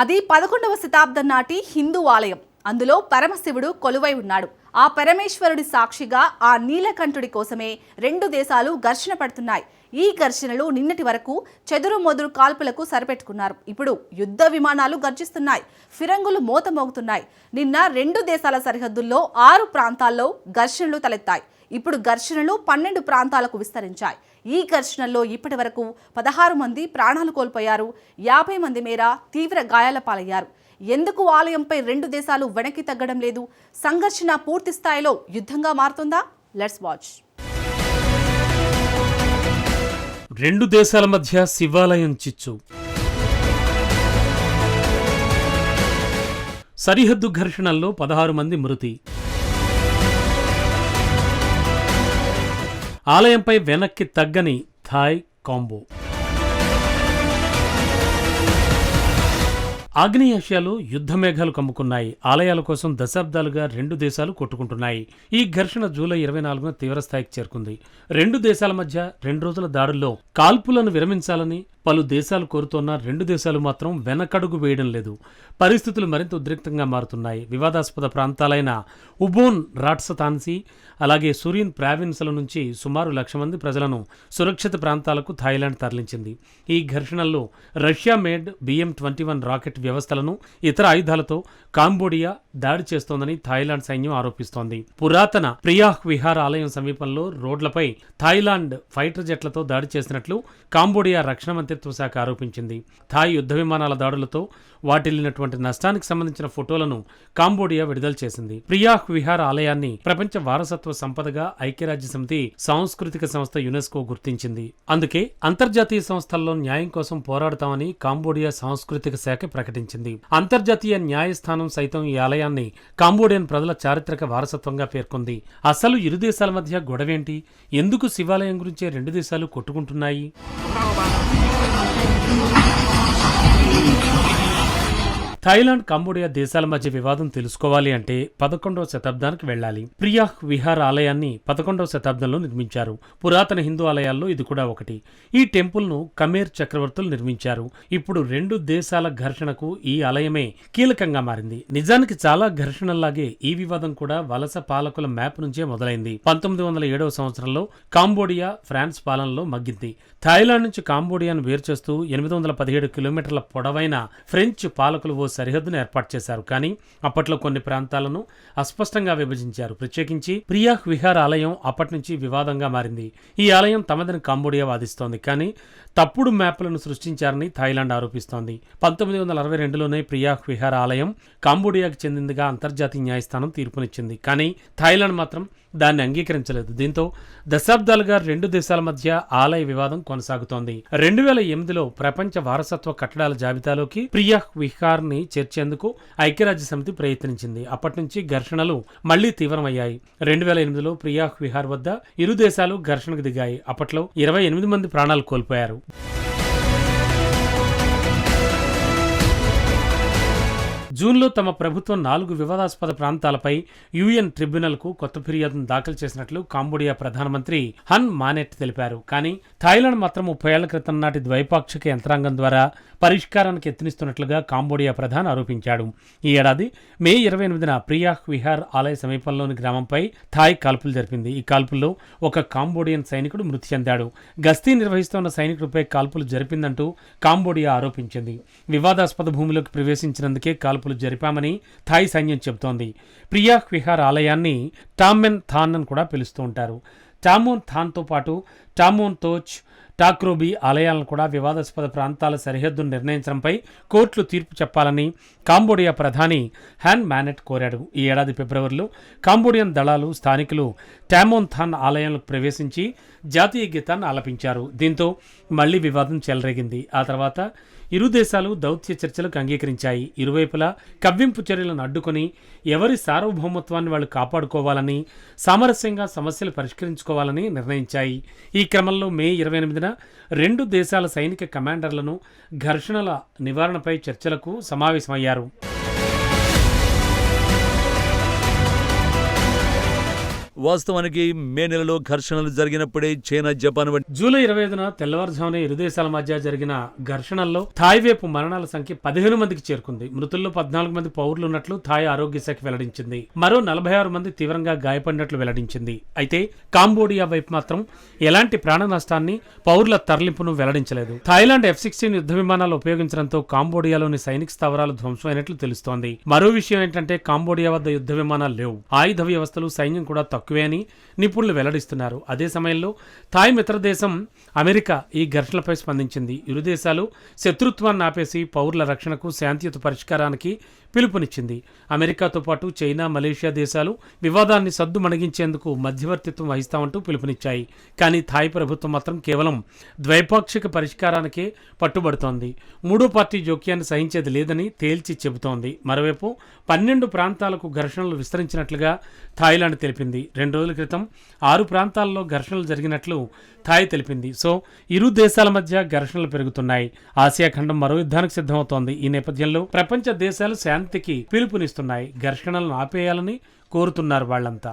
అది పదకొండవ శతాబ్దం నాటి హిందూ ఆలయం. అందులో పరమశివుడు కొలువై ఉన్నాడు. ఆ పరమేశ్వరుడి సాక్షిగా ఆ నీలకంఠుడి కోసమే రెండు దేశాలు ఘర్షణ పడుతున్నాయి. ఈ ఘర్షణలు నిన్నటి వరకు చెదురు మొదురు కాల్పులకు సరిపెట్టుకున్నారు. ఇప్పుడు యుద్ధ విమానాలు గర్జిస్తున్నాయి ఫిరంగులు మోతమోగుతున్నాయి. నిన్న రెండు దేశాల సరిహద్దుల్లో ఆరు ప్రాంతాల్లో ఘర్షణలు తలెత్తాయి. ఇప్పుడు ఘర్షణలు పన్నెండు ప్రాంతాలకు విస్తరించాయి. ఈ ఘర్షణల్లో ఇప్పటి వరకు పదహారు మంది ప్రాణాలు కోల్పోయారు. యాభై మంది మేర తీవ్ర గాయాల పాలయ్యారు. ఎందుకు ఆలయంపై రెండు దేశాలు వెనక్కి తగ్గడం లేదు? సంఘర్షణ పూర్తి స్థాయిలో యుద్ధంగా మారుతుందా? Let's watch. రెండు దేశాల మధ్య శివాలయం చిచ్చు. సరిహద్దు ఘర్షణల్లో పదహారు మంది మృతి. ఆలయంపై వెనక్కి తగ్గని థాయ్ కాంబో. ఆగ్నేయాసియాలో యుద్ధమేఘాలు కమ్ముకున్నాయి. ఆలయాల కోసం దశాబ్దాలుగా రెండు దేశాలు కొట్టుకుంటున్నాయి. ఈ ఘర్షణ జూలై ఇరవై నాలుగున తీవ్రస్థాయికి చేరుకుంది. రెండు దేశాల మధ్య రెండు రోజుల దాడుల్లో కాల్పులను విరమించాలని పలు దేశాలు కోరుతోన్న రెండు దేశాలు మాత్రం వెనకడుగు వేయడం లేదు. పరిస్థితులు మరింత ఉద్రిక్తంగా మారుతున్నాయి. వివాదాస్పద ప్రాంతాలైన ఉబోన్ రాట్సతాన్సీ అలాగే సురీన్ ప్రావిన్స్ల నుంచి సుమారు లక్ష మంది ప్రజలను సురక్షిత ప్రాంతాలకు థాయిలాండ్ తరలించింది. ఈ ఘర్షణల్లో Russia made BM twenty one rocket వ్యవస్థలను ఇతర ఆయుధాలతో కాంబోడియా దాడి చేస్తోందని థాయిలాండ్ సైన్యం ఆరోపిస్తోంది. పురాతన ప్రియాహ్ విహార్ ఆలయం సమీపంలో రోడ్లపై థాయిలాండ్ ఫైటర్ జెట్లతో దాడి చేసినట్లు కాంబోడియా రక్షణ మంత్రిత్వ శాఖ ఆరోపించింది. థాయ్ యుద్ధ విమానాల దాడులతో వాటిల్లినటువంటి నష్టానికి సంబంధించిన ఫోటోలను కాంబోడియా విడుదల చేసింది. ప్రియాహ్ విహార్ ఆలయాన్ని ప్రపంచ వారసత్వ సంపదగా ఐక్యరాజ్య సమితి సాంస్కృతిక సంస్థ యునెస్కో గుర్తించింది. అందుకే అంతర్జాతీయ సంస్థల్లో న్యాయం కోసం పోరాడతామని కాంబోడియా సాంస్కృతిక శాఖ ప్రకటించింది. అంతర్జాతీయ న్యాయస్థానం సైతం ఈ ఆలయాన్ని కాంబోడియన్ ప్రజల చారిత్రక వారసత్వంగా పేర్కొంది. అసలు ఇరు దేశాల మధ్య గొడవేంటి? ఎందుకు శివాలయం గురించే రెండు దేశాలు కొట్టుకుంటున్నాయి? థాయిలాండ్ కంబోడియా దేశాల మధ్య వివాదం తెలుసుకోవాలి అంటే పదకొండవ శతాబ్దానికి వెళ్ళాలి. ప్రియాహ్ విహార్ ఆలయాన్ని పదకొండవ శతాబ్దంలో నిర్మించారు. పురాతన హిందూ ఆలయాల్లో ఇది కూడా ఒకటి. ఈ టెంపుల్ను కమేర్ చక్రవర్తులు నిర్మించారు. ఇప్పుడు రెండు దేశాల ఘర్షణకు ఈ ఆలయమే కీలకంగా మారింది. నిజానికి చాలా ఘర్షణల్లాగే ఈ వివాదం కూడా వలస పాలకుల మ్యాప్ నుంచే మొదలైంది. పంతొమ్మిది వందల ఏడవ సంవత్సరంలో కాంబోడియా ఫ్రాన్స్ పాలనలో మగ్గింది. థాయిలాండ్ నుంచి కాంబోడియాను వేరు చేస్తూ ఎనిమిది వందల పదిహేడు కిలోమీటర్ల పొడవైన ఫ్రెంచ్ పాలకులు ఓ సరిహద్దును ఏర్పాటు చేశారు. కానీ అప్పట్లో కొన్ని ప్రాంతాలను అస్పష్టంగా విభజించారు. ప్రత్యేకించి ప్రియాహ్ విహార్ ఆలయం అప్పటి నుంచి వివాదంగా మారింది. ఈ ఆలయం తమదని కాంబోడియా వాదిస్తోంది. కానీ తప్పుడు మ్యాప్లను సృష్టించారని థాయిలాండ్ ఆరోపిస్తోంది. పంతొమ్మిది వందల అరవై రెండులోనే ప్రియాహ్ విహార్ ఆలయం కాంబోడియాకు చెందిందిగా అంతర్జాతీయ న్యాయస్థానం తీర్పునిచ్చింది. కానీ థాయిలాండ్ మాత్రం దాన్ని అంగీకరించలేదు. దీంతో దశాబ్దాలుగా రెండు దేశాల మధ్య ఆలయ వివాదం కొనసాగుతోంది. రెండు వేల ఎనిమిదిలో ప్రపంచ వారసత్వ కట్టడాల జాబితాలోకి ప్రియాహ్ విహార్ని చేర్చేందుకు ఐక్యరాజ్య సమితి ప్రయత్నించింది. అప్పటి నుంచి ఘర్షణలు మళ్ళీ తీవ్రమయ్యాయి. రెండు వేల ఎనిమిదిలో ప్రియాహ్ విహార్ వద్ద ఇరు దేశాలు ఘర్షణకు దిగాయి. అప్పట్లో ఇరవై ఎనిమిది మంది ప్రాణాలు కోల్పోయారు. జూన్లో తమ ప్రభుత్వం నాలుగు వివాదాస్పద ప్రాంతాలపై యుఎన్ ట్రిబ్యునల్కు కొత్త ఫిర్యాదును దాఖలు చేసినట్లు కాంబోడియా ప్రధానమంత్రి హన్ మానెట్ తెలిపారు. కానీ థాయిలాండ్ మాత్రం ముప్పై ఏళ్ళ క్రితం నాటి ద్వైపాక్షిక యంత్రాంగం ద్వారా పరిష్కారానికి యత్నిస్తున్నట్లుగా కాంబోడియా ప్రధాని ఆరోపించాడు. ఈ ఏడాది మే ఇరవై ఎనిమిదిన ప్రియాహ్ విహార్ ఆలయ సమీపంలోని గ్రామంపై థాయ్ కాల్పులు జరిపింది. ఈ కాల్పుల్లో ఒక కాంబోడియన్ సైనికుడు మృతి చెందాడు. గస్తీ నిర్వహిస్తున్న సైనికుడిపై కాల్పులు జరిపిందంటూ కాంబోడియా ఆరోపించింది. వివాదాస్పద భూమిలోకి ప్రవేశించినందుకే కాల్పులు జరిపామని థాయ్ సైన్యం చెబుతోంది. ప్రియాహ్ విహార్ ఆలయాన్ని టామెన్ థాన్ అని కూడా పిలుస్తూ ఉంటారు. టామోన్ థాన్తో పాటు టామోన్ తోచ్ టాక్రోబీ ఆలయాలను కూడా వివాదాస్పద ప్రాంతాల సరిహద్దును నిర్ణయించడంపై కోర్టులు తీర్పు చెప్పాలని కాంబోడియా ప్రధాని హ్యాన్ మ్యానెట్ కోరాడు. ఈ ఏడాది ఫిబ్రవరిలో కాంబోడియన్ దళాలు స్థానికులు టామోన్ థాన్ ఆలయంలోకి ప్రవేశించి జాతీయ గీతాన్ని ఆలపించారు. దీంతో మళ్ళీ వివాదం చెలరేగింది. ఆ తర్వాత ఇరు దేశాలు దౌత్య చర్చలకు అంగీకరించాయి. ఇరువైపులా కవ్వింపు చర్యలను అడ్డుకొని ఎవరి సార్వభౌమత్వాన్ని వాళ్ళు కాపాడుకోవాలని సామరస్యంగా సమస్యలు పరిష్కరించుకోవాలని నిర్ణయించాయి. ఈ క్రమంలో మే ఇరవై ఎనిమిదిన రెండు దేశాల సైనిక కమాండర్లను ఘర్షణల నివారణపై చర్చలకు సమావేశమయ్యారు. వాస్తవానికి మే నెలలో ఘర్షణలు జరిగినప్పుడే చైనా జపాన్ వంటి జూలై ఇరవై ఐదున తెల్లవారుజామున ఇరు దేశాల మధ్య జరిగిన ఘర్షణల్లో థాయ్ వైపు మరణాల సంఖ్య పదిహేను మందికి చేరుకుంది. మృతుల్లో పద్నాలుగు మంది పౌరులు ఉన్నట్లు థాయ్ ఆరోగ్య శాఖ వెల్లడించింది. మరో నలభై ఆరు మంది తీవ్రంగా గాయపడినట్లు వెల్లడించింది. అయితే కాంబోడియా వైపు మాత్రం ఎలాంటి ప్రాణ నష్టాన్ని పౌరుల తరలింపును వెల్లడించలేదు. థాయిలాండ్ ఎఫ్ సిక్స్టీన్ యుద్ధ విమానాలు ఉపయోగించడంతో కాంబోడియాలోని సైనిక స్థావరాలు ధ్వంసమైనట్లు తెలుస్తోంది. మరో విషయం ఏంటంటే కాంబోడియా వద్ద యుద్ధ విమానాలు లేవు. ఆయుధ వ్యవస్థలు సైన్యం కూడా తక్కువ. అని నిపుణులు వెల్లడిస్తున్నారు. అదే సమయంలో థాయ్ మిత్ర దేశం అమెరికా ఈ ఘర్షణలపై స్పందించింది. ఇరు దేశాలు శత్రుత్వాన్ని ఆపేసి పౌరుల రక్షణకు శాంతియుత పరిష్కారానికి పిలుపునిచ్చింది. అమెరికాతో పాటు చైనా మలేషియా దేశాలు వివాదాన్ని సద్దు మణిగించేందుకు మధ్యవర్తిత్వం వహిస్తామంటూ పిలుపునిచ్చాయి. కానీ థాయ్ ప్రభుత్వం మాత్రం కేవలం ద్వైపాక్షిక పరిష్కారానికే పట్టుబడుతోంది. మూడో పార్టీ జోక్యాన్ని సహించేది లేదని తేల్చి చెబుతోంది. మరోవైపు పన్నెండు ప్రాంతాలకు ఘర్షణలు విస్తరించినట్లుగా థాయిలాండ్ తెలిపింది. రెండు రోజుల క్రితం ఆరు ప్రాంతాల్లో ఘర్షణలు జరిగినట్లు థాయ్ తెలిపింది. సో ఇరు దేశాల మధ్య ఘర్షణలు పెరుగుతున్నాయి. ఆసియా ఖండం మరో యుద్ధానికి సిద్ధమవుతోంది. ఈ నేపథ్యంలో ప్రపంచ దేశాలు శాంతికి పిలుపునిస్తున్నాయి. ఘర్షణలను ఆపేయాలని కోరుతున్నారు వాళ్ళంతా.